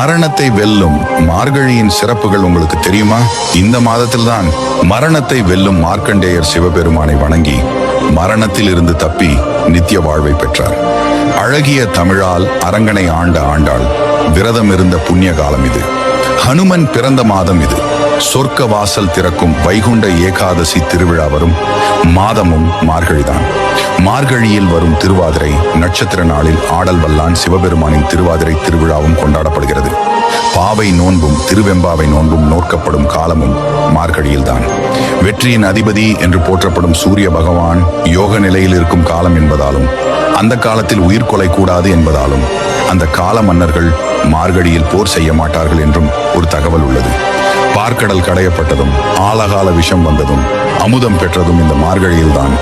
மரணத்தை வெல்லும் மார்கழியின் சிறப்புகள் உங்களுக்கு தெரியுமா? இந்த மாதத்தில்தான் மரணத்தை வெல்லும் மார்க்கண்டேயர் சிவபெருமானை வணங்கி மரணத்தில் இருந்து தப்பி நித்திய வாழ்வை பெற்றார். அழகிய தமிழால் அரங்கனை ஆண்ட ஆண்டாள் விரதம் இருந்த புண்ணிய காலம் இது. ஹனுமன் பிறந்த மாதம் இது. சொர்க்க வாசல் திறக்கும் வைகுண்ட ஏகாதசி திருவிழா வரும் மாதமும் மார்கழிதான். மார்கழியில் வரும் திருவாதிரை நட்சத்திர நாளில் ஆடல் வல்லான் சிவபெருமானின் திருவாதிரை திருவிழாவும் கொண்டாடப்படுகிறது. பாவை நோன்பும் திருவெம்பாவை நோன்பும் நோக்கப்படும் காலமும் மார்கழியில்தான். வெற்றியின் அதிபதி என்று போற்றப்படும் சூரிய பகவான் யோக நிலையில் இருக்கும் காலம் என்பதாலும் அந்த காலத்தில் உயிர் கொலை கூடாது என்பதாலும் அந்த கால மன்னர்கள் மார்கழியில் போர் செய்ய மாட்டார்கள் என்றும் ஒரு தகவல் உள்ளது. பார்க்கடல் கடையப்பட்டதும் ஆலகால விஷம் வந்ததும் அமுதம் பெற்றதும் இந்த மார்கழியில்தான்.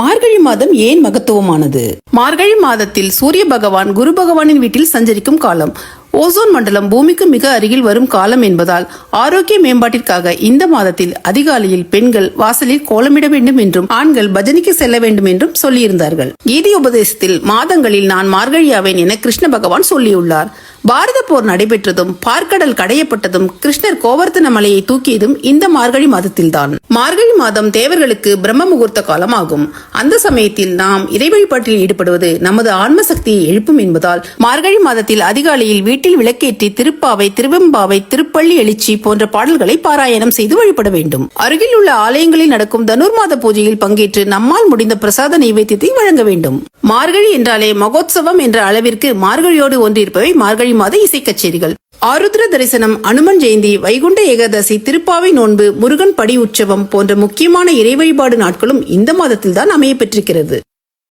மார்கழி மாதம் ஏன் மகத்துவமானது? மார்கழி மாதத்தில் சூரிய பகவான் குரு பகவானின் வீட்டில் சஞ்சரிக்கும் காலம். ஓசோன் மண்டலம் பூமிக்கு மிக அருகில் வரும் காலம் என்பதால் ஆரோக்கிய மேம்பாட்டிற்காக இந்த மாதத்தில் அதிகாலையில் பெண்கள் வாசலில் கோலமிட வேண்டும் என்றும் ஆண்கள் பஜனைக்கு செல்ல வேண்டும் என்றும் சொல்லியிருந்தார்கள். கீதை உபதேசத்தில் மாதங்களில் நான் மார்கழியாவேன் என கிருஷ்ண பகவான் சொல்லியுள்ளார். பாரத போர் நடைபெற்றதும் பார்க்கடல் கடையப்பட்டதும் கிருஷ்ணர் கோவர்த்தன மலையை தூக்கியதும் இந்த மார்கழி மாதத்தில்தான். மார்கழி மாதம் தேவர்களுக்கு பிரம்ம முகூர்த்த காலம் ஆகும் அந்த சமயத்தில் நாம் இறை வழிபாட்டில் ஈடுபடுவது நமது ஆன்ம சக்தியை எழுப்பும் என்பதால் மார்கழி மாதத்தில் அதிகாலையில் வீட்டில் விளக்கேற்றி திருப்பாவை திருவெம்பாவை திருப்பள்ளி எழுச்சி போன்ற பாடல்களை பாராயணம் செய்து வழிபட வேண்டும். அருகில் உள்ள ஆலயங்களில் நடக்கும் தனுர்மாத பூஜையில் பங்கேற்று நம்மால் முடிந்த பிரசாத நைவேத்தியத்தை வழங்க வேண்டும். மார்கழி என்றாலே மகோத்சவம் என்ற அளவிற்கு மார்கழியோடு ஒன்றிருப்பவை மார்கழி மாத இசை கச்சேரிகள் ஆருத்ர தரிசனம் அனுமன் ஜெயந்தி வைகுண்ட ஏகாதசி திருப்பாவை நோன்பு முருகன் படி உற்சவம் போன்ற முக்கியமான இறை வழிபாடு நாட்களும் இந்த மாதத்தில்தான் அமைய பெற்றிருக்கிறது.